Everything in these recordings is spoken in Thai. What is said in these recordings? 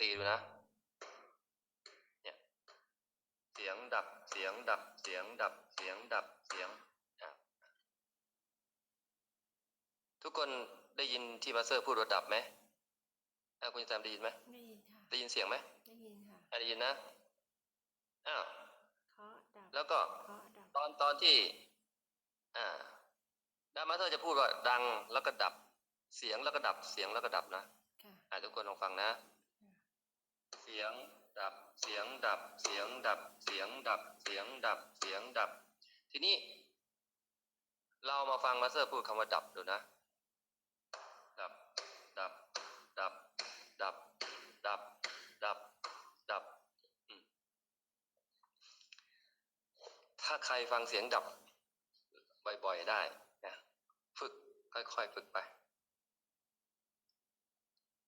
ตีดูนะเนี่ยเสียงดับเสียงดับเสียงดับเสียงดับเสียงอะทุกคนได้ยินที่มาสเตอร์พูดว่าดับไหมอะคุณจะตามได้ยินไหมได้ยินค่ะได้ยินเสียงไหมได้ยินค่ะอะได้ยินนะอ้าวเคาะดับแล้วก็เคาะดับตอนตอนที่ อ่าดามาสเตอร์จะพูดว่าดังแล้วก็ดับเสียงแล้วก็ดับเสียงแล้วก็ดับนะค่ะอะทุกคนลองฟังนะค่ะ เสียงดับเสียงดับเสียงดับเสียงดับเสียงดับเสียงดับ ทีนี้ เรามาฟังมาสเตอร์พูดคำว่าดับดูนะ ดับ ดับ ดับ ดับ ดับ ดับ ดับ ถ้าใครฟังเสียงดับ บ่อยๆได้นะฝึกค่อยๆ ฝึกไป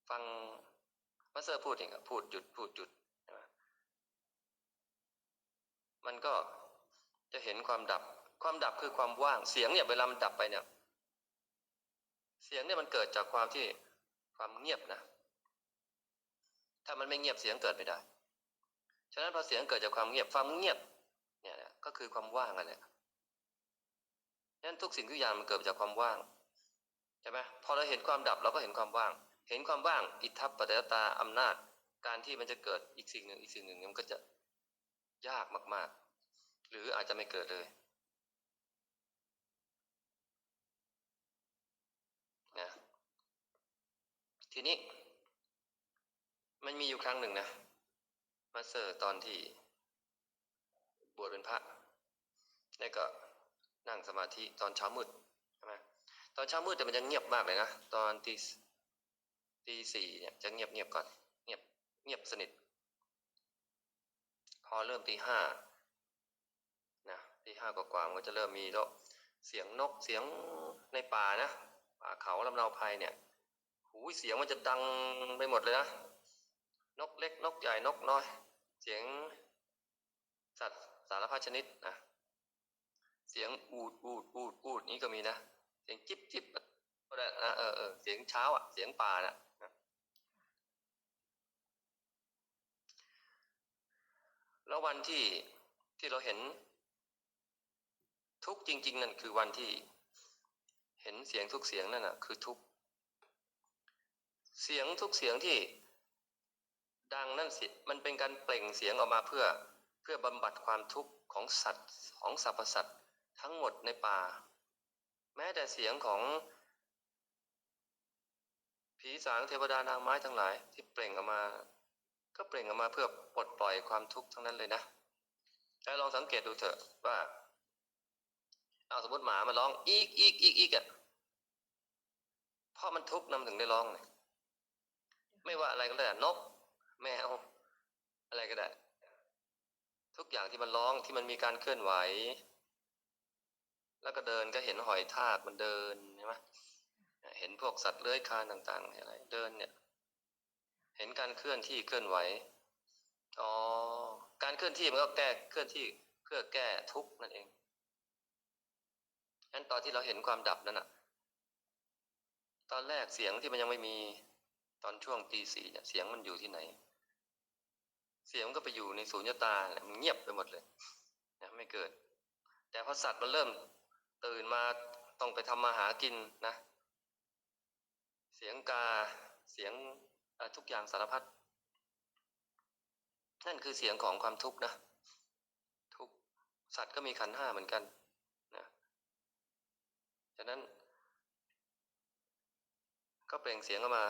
ฟัง มาสเตอร์พูดเองอะพูดหยุดพูดหยุด มันก็จะเห็นความดับ ความดับคือความว่าง เสียงเนี่ยเวลามันดับไปเนี่ย เสียงเนี่ยมันเกิดจากความที่ความเงียบนะ ถ้ามันไม่เงียบเสียงเกิดไม่ได้ ฉะนั้นพอเสียงเกิดจากความเงียบ ความเงียบ เนี่ยก็คือความว่างนั่นแหละฉะนั้นทุกสิ่งทุกอย่างมันเกิดจากความว่างใช่ไหมพอเราเห็นความดับเราก็เห็นความว่าง เห็นความว่างอิทธัปปัจจยตาอำนาจ การที่มันจะเกิดอีกสิ่งหนึ่งอีกสิ่งหนึ่งมันก็จะยากมาก ๆ หรืออาจจะไม่เกิดเลยนะทีนี้ มันมีอยู่ครั้งหนึ่งนะมาเตอร์ตอนที่ บวชเป็นพระแล้ก็นั่งสมาธิตอนเช้ามืดใช่ไหมตอนเช้ามืดแต่มันจะเงียบมากเลยนะตอนตี ตีสี่เนี่ยจะเงียบเงียบก่อน เงียบเงียบสนิท พอเริ่มตีห้านะตีห้ากว่าๆมันก็จะเริ่มมีแล้วเสียงนกเสียงในป่านะป่าเขาลำเนาภัยเนี่ยหูเสียงมันจะดังไปหมดเลยนะนกเล็กนกใหญ่นกน้อย เสียงสัตว์สารพัดชนิดนะเสียงอูดอูดอูดอูดนี้ก็มีนะเสียงจิบจิบก็ได้นะเออเออเสียงเช้าอะเสียงป่าน่ะะแล้ววันที่ที่เราเห็นทุกจริง ๆ นั่นคือวันที่เห็นเสียงทุกเสียงนั่นน่ะ คือทุกเสียงทุกเสียงที่ดังนั่นสิมันเป็นการเปล่งเสียงออกมาเพื่อเพื่อบำบัดความทุกข์ของสัตว์ของสรรพสัตว์ทั้งหมดในป่า แม้แต่เสียงของ ผีสางเทวดานางไม้ทั้งหลายที่เปล่งออกมา ก็เปล่งออกมาเพื่อปลดปล่อยความทุกข์ทั้งนั้นเลยนะแล้วลองสังเกตดูเถอะว่าเอาสมมติหมามันร้องอีกอีกอีกอีกอะเพราะมันทุกข์นำถึงได้ร้องเนี่ยไม่ว่าอะไรก็ได้นก แมวอะไรก็ได้ ทุกอย่างที่มันร้องที่มันมีการเคลื่อนไหว แล้วก็เดินก็เห็นหอยทากมันเดินใช่ไหมเห็นพวกสัตว์เลื้อยคลานต่าง ๆ อะไร เดินเนี่ย เห็นการเคลื่อนที่เคลื่อนไหว อ๋อ การเคลื่อนที่มันก็แก้เคลื่อนที่เพื่อแก้ทุกข์นั่นเองงั้นตอนที่เราเห็นความดับนั้นอะตอนแรกเสียงที่มันยังไม่มีตอนช่วงตีสี่เนี่ยเสียงมันอยู่ที่ไหน เสียงมันก็ไปอยู่ในสูญญตาเนี่ยมันเงียบไปหมดเลยนะไม่เกิด แต่พอสัตว์มันเริ่ม ตื่นมาต้องไปทำมาหากินนะ เสียงกาเสียง ทุกอย่างสารพัดนั่นคือเสียงของความทุกข์นะ ทุกสัตว์ก็มีขันห้าเหมือนกันนะฉะนั้น ก็เปล่งเสียงออกมา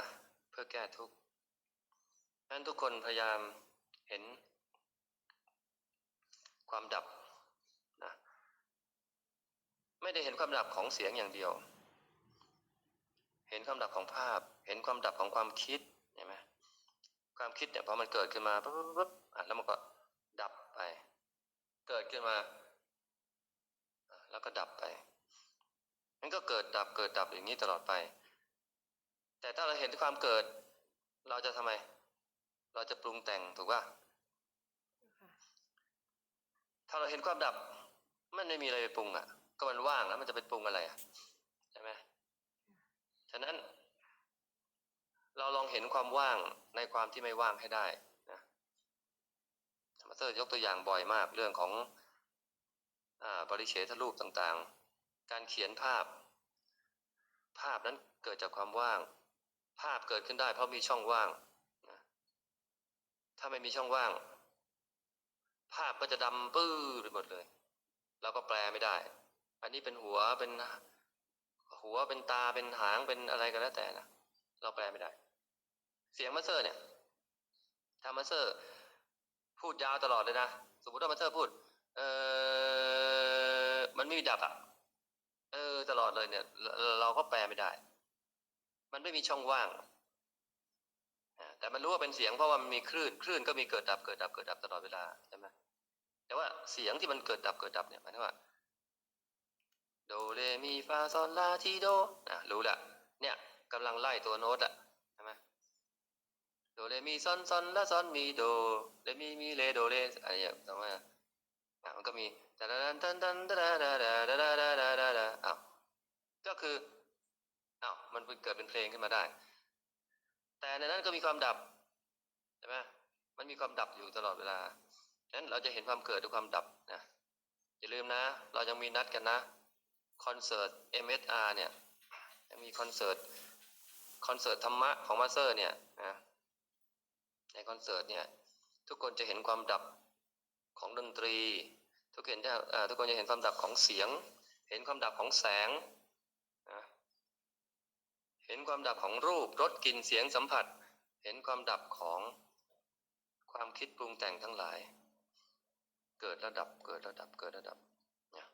เพื่อแก้ทุกข์นั้นทุกคนพยายามเห็น ความดับนะไม่ได้เห็นความดับของเสียงอย่างเดียว เห็นความดับของภาพ เห็นความดับของความคิด ความคิดเนี่ยพอมันเกิดขึ้นมาปุ๊บปุ๊บปุ๊บอะแล้วมันก็ดับไป เกิดขึ้นมาอะแล้วก็ดับไปมันก็เกิดดับเกิดดับอย่างนี้ตลอดไป แต่ถ้าเราเห็นความเกิด เราจะทำไม เราจะปรุงแต่งถูกป่ะค่ะถ้าเราเห็นความดับ มันไม่มีอะไรไปปรุงอะ ก็มันว่างแล้วมันจะไปปรุงอะไรอะใช่ไหมฉะนั้น เราลองเห็นความว่างในความที่ไม่ว่างให้ได้นะมาสเตอร์ยกตัวอย่างบ่อยมากเรื่องของอบริเฉทรูปต่างๆ การเขียนภาพ ภาพนั้นเกิดจากความว่าง ภาพเกิดขึ้นได้เพราะมีช่องว่างนะถ้าไม่มีช่องว่าง ภาพก็จะดำปื้อไปหมดเลย เราก็แปลไม่ได้ อันนี้เป็นหัวเป็นหัวเป็นตาเป็นหางเป็นอะไรก็แล้วแต่นะเราแปลไม่ได้ เสียงมาเตอร์เนี่ยถ้ามาเตอร์ พูดยาวตลอดเลยนะ สมมติว่ามาเตอร์พูด เออมันไม่มีดับอะเออ ตลอดเลยเนี่ย เราก็แปลไม่ได้ มันไม่มีช่องว่างแต่มันรู้ว่าเป็นเสียงเพราะว่ามันมีคลื่น คลื่นก็มีเกิดดับเกิดดับเกิดดับตลอดเวลาใช่ไหมแต่ว่าเสียงที่มันเกิดดับเกิดดับเนี่ยหมายถึงว่าโดเรมีฟาซอลลาทีโดอะรู้ละเนี่ยกำลังไล่ตัวโน้ตอะ โดเรมีซอนซอนละซอนมีโดเรมีมีเลโดเรอะไรอย่างเงี้ยตรงนั้นอะอะมันก็มีตะดะดันตันตันตะดะดะดะดะดะดะดะดะดะอ้าวก็คืออ้าวมันเกิดเป็นเพลงขึ้นมาได้ แต่ในนั้นก็มีความดับใช่ไหมมันมีความดับอยู่ตลอดเวลาฉะนั้นเราจะเห็นความเกิดด้วยความดับนะอย่าลืมนะ เรายังมีนัดกันนะคอนเสิร์ต MSR เนี่ยยังมีคอนเสิร์ตคอนเสิร์ตธรรมะของมาสเตอร์เนี่ยนะ ในคอนเสิร์ตเนี่ยทุกคนจะเห็นความดับของดนตรี ทุกคนจะเอ่อทุกคนจะเห็นความดับของเสียง เห็นความดับของแสง เห็นความดับของรูปรสกลิ่นเสียงสัมผัส เห็นความดับของความคิดปรุงแต่งทั้งหลาย เกิดระดับเกิดระดับเกิดระดับเนี่ย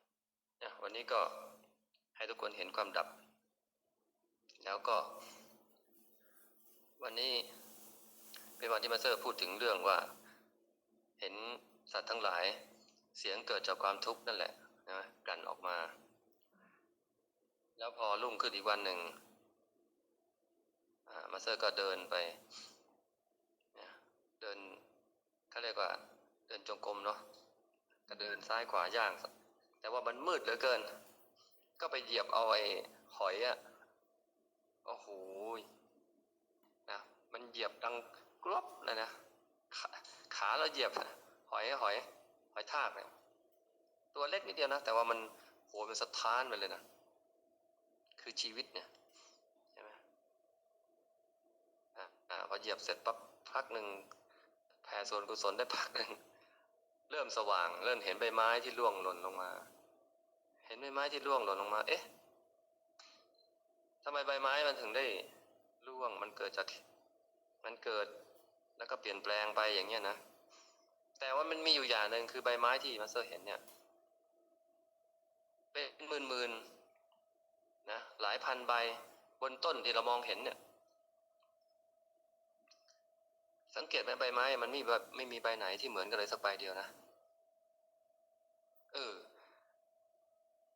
เนี่ยวันนี้ก็ให้ทุกคนเห็นความดับ แล้วก็ วันนี้ เป็นวันที่มาสเตอร์พูดถึงเรื่องว่า เห็นสัตว์ทั้งหลายเสียงเกิดจากความทุกข์นั่นแหละนะกันออกมา แล้วพอรุ่งขึ้นอีกวันหนึ่งมาสเตอร์ก็เดินไปเดินเขาเรียกว่า เดินจงกรมเนาะก็เดินซ้ายขวาย่าง แต่ว่ามันมืดเหลือเกิน ก็ไปเหยียบเอาไอ้หอยอะโอ้โหนะมันเหยียบดัง กรอบเลยนะขาเราเหยียบอะหอยหอยหอยทากเนี่ยตัวเล็กนิดเดียวนะ แต่ว่ามันโหมันสะท้านไปเลยนะ คือชีวิตเนี่ยใช่ไหมอะอ่าพอเหยียบเสร็จปั๊บพักหนึ่งแผ่ส่วนกุศลได้พักหนึ่งเริ่มสว่าง เริ่มเห็นใบไม้ที่ร่วงหล่นลงมา เห็นใบไม้ที่ร่วงหล่นลงมา เอ๊ะทำไมใบไม้มันถึงได้ร่วงมันเกิดจากมันเกิด แล้วก็เปลี่ยนแปลงไปอย่างเงี้ยนะ แต่ว่ามันมีอยู่อย่างหนึ่งคือใบไม้ที่มาสเตอร์เห็นเนี่ย เป็นหมื่นหมื่นๆนะหลายพันใบบนต้นที่เรามองเห็นเนี่ย สังเกตไหมใบไม้ มันไม่มีแบบไม่มีใบไหนที่เหมือนกันเลยสักใบเดียวนะเออ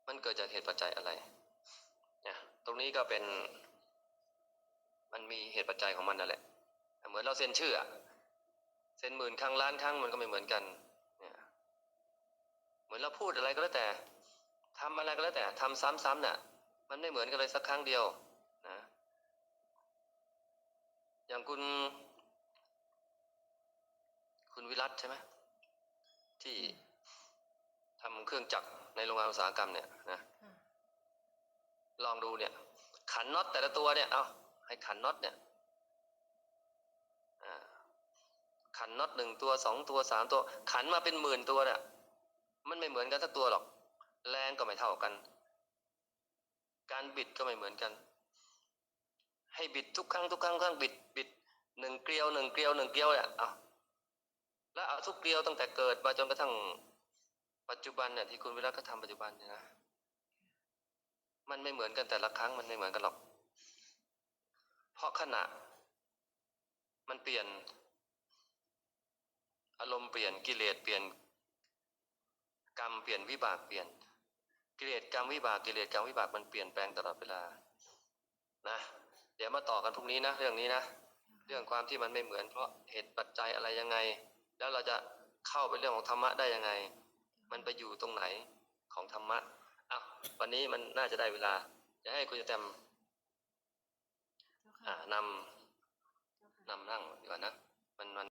มันเกิดจากเหตุปัจจัยอะไรเนี่ยตรงนี้ก็เป็น มันมีเหตุปัจจัยของมันนั่นแหละ เหมือนเราเซ็นชื่ออะเซ็นหมื่นครั้งล้านครั้งมันก็ไม่เหมือนกันเนี่ยเหมือนเราพูดอะไรก็แล้วแต่ทำอะไรก็แล้วแต่ทำซ้ำๆน่ะ มันไม่เหมือนกันเลยสักครั้งเดียวนะอย่างคุณ คุณวิรัตใช่ไหมที่ทำเครื่องจักรในโรงงานอุตสาหกรรมเนี่ยนะค่ะลองดูเนี่ย ขันน็อตแต่ละตัวเนี่ยเอาให้ขันน็อตเนี่ยอ่า ขันน็อตหนึ่งตัวสองตัวสามตัว ขันมาเป็นหมื่นตัวเนี่ยมันไม่เหมือนกันสักตัวหรอก แรงก็ไม่เท่ากัน การบิดก็ไม่เหมือนกัน ให้บิดทุกครั้งทุกครั้งทุกครั้งบิดบิดหนึ่งเกลียวหนึ่งเกลียวหนึ่งเกลียวเนี่ยเอาแล้วเอาทุกเกลียวตั้งแต่เกิดมาจนกระทั่งปัจจุบันเนี่ยที่คุณวิรัตก็ทำปัจจุบันเนี่ยนะมันไม่เหมือนกันแต่ละครั้งมันไม่เหมือนกันหรอก เพราะขณะ มันเปลี่ยน อารมณ์เปลี่ยนกิเลสเปลี่ยน กรรมเปลี่ยนวิบากเปลี่ยน กิเลสกรรมวิบากกิเลสกรรมวิบากมันเปลี่ยนแปลงตลอดเวลานะเดี๋ยวมาต่อกันพรุ่งนี้นะเรื่องนี้นะเรื่องความที่มันไม่เหมือนเพราะเหตุปัจจัยอะไรยังไง แล้วเราจะเข้าไปเรื่องของธรรมะได้ยังไง มันไปอยู่ตรงไหนของธรรมะอ้าววันนี้มันน่าจะได้เวลาจะให้คุณจะแตมเจ้าอ่าค่ะนนำนั่งดีกว่านะมันมัน